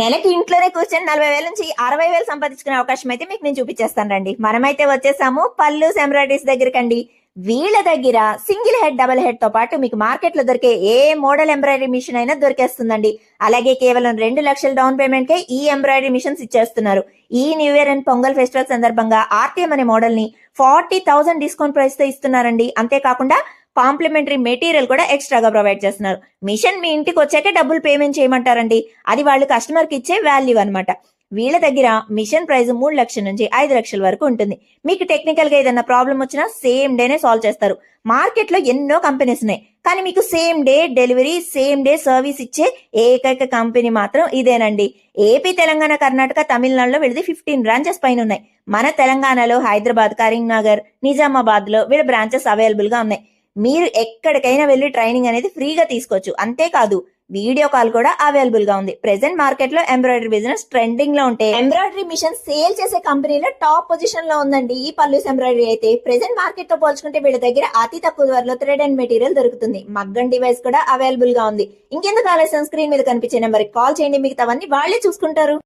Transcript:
నెలకి ఇంట్లోనే కూర్చొని నలభై వేల నుంచి అరవై వేలు సంపాదించుకునే అవకాశం అయితే మీకు నేను చూపించేస్తాను రండి. మనమైతే వచ్చేసాము పళ్ళు ఎంబ్రాయిడరీస్ దగ్గరకండి. వీళ్ళ దగ్గర సింగిల్ హెడ్ డబుల్ హెడ్తో పాటు మీకు మార్కెట్లో దొరికే ఏ మోడల్ ఎంబ్రాయిడరీ మిషన్ అయినా దొరికేస్తుందండి. అలాగే కేవలం రెండు లక్షల డౌన్ పేమెంట్ కే ఈ ఎంబ్రాయిడరీ మిషన్స్ ఇచ్చేస్తున్నారు. ఈ new year and Pongal festival సందర్భంగా ఆర్టీఎం అనే మోడల్ని ఫార్టీ థౌసండ్ డిస్కౌంట్ ప్రైస్తో ఇస్తున్నారండి. అంతేకాకుండా కాంప్లిమెంటరీ మెటీరియల్ కూడా ఎక్స్ట్రాగా ప్రొవైడ్ చేస్తున్నారు. మిషన్ మీ ఇంటికి వచ్చాకే డబ్బులు పేమెంట్ చేయమంటారండి. అది వాళ్ళు కస్టమర్కి ఇచ్చే వాల్యూ అనమాట వీళ్ళ దగ్గర మిషన్ ప్రైస్ మూడు లక్షల నుంచి ఐదు లక్షల వరకు ఉంటుంది. మీకు టెక్నికల్గా ఏదైనా ప్రాబ్లం వచ్చినా సేమ్ డేనే సాల్వ్ చేస్తారు. మార్కెట్లో ఎన్నో కంపెనీస్ ఉన్నాయి. కానీ మీకు same day delivery same day service ఇచ్చే ఏకైక కంపెనీ మాత్రం ఇదేనండి. ఏపీ తెలంగాణ కర్ణాటక తమిళనాడులో వీళ్ళది ఫిఫ్టీన్ బ్రాంచెస్ పైన ఉన్నాయి. మన తెలంగాణలో హైదరాబాద్ కరీంనగర్ నిజామాబాద్లో వీళ్ళ బ్రాంచెస్ అవైలబుల్గా ఉన్నాయి. మీరు ఎక్కడికైనా వెళ్ళి ట్రైనింగ్ అనేది ఫ్రీగా తీసుకోవచ్చు. అంతేకాదు వీడియో కాల్ కూడా అవైలబుల్గా ఉంది. ప్రెసెంట్ మార్కెట్లో ఎంబ్రాయిడరీ బిజినెస్ ట్రెండింగ్లో ఉంటే ఎంబ్రాయిడరీ మిషన్ సేల్ చేసే కంపెనీలో టాప్ పొజిషన్లో ఉందండి. ఈ పల్లూస్ ఎంబ్రాయిడరీ అయితే ప్రెసెంట్ మార్కెట్తో పోల్చుకుంటే వీళ్ళ దగ్గర అతి తక్కువ ధరలో థ్రెడ్ అండ్ మెటీరియల్ దొరుకుతుంది. మగ్గన్ డివైస్ కూడా అవైలబుల్గా ఉంది. ఇంకెందుకు ఆలస్యం? స్క్రీన్ మీద కనిపించే నెంబర్ కాల్ చేయండి. మిగతావన్నీ వాళ్ళే చూసుకుంటారు.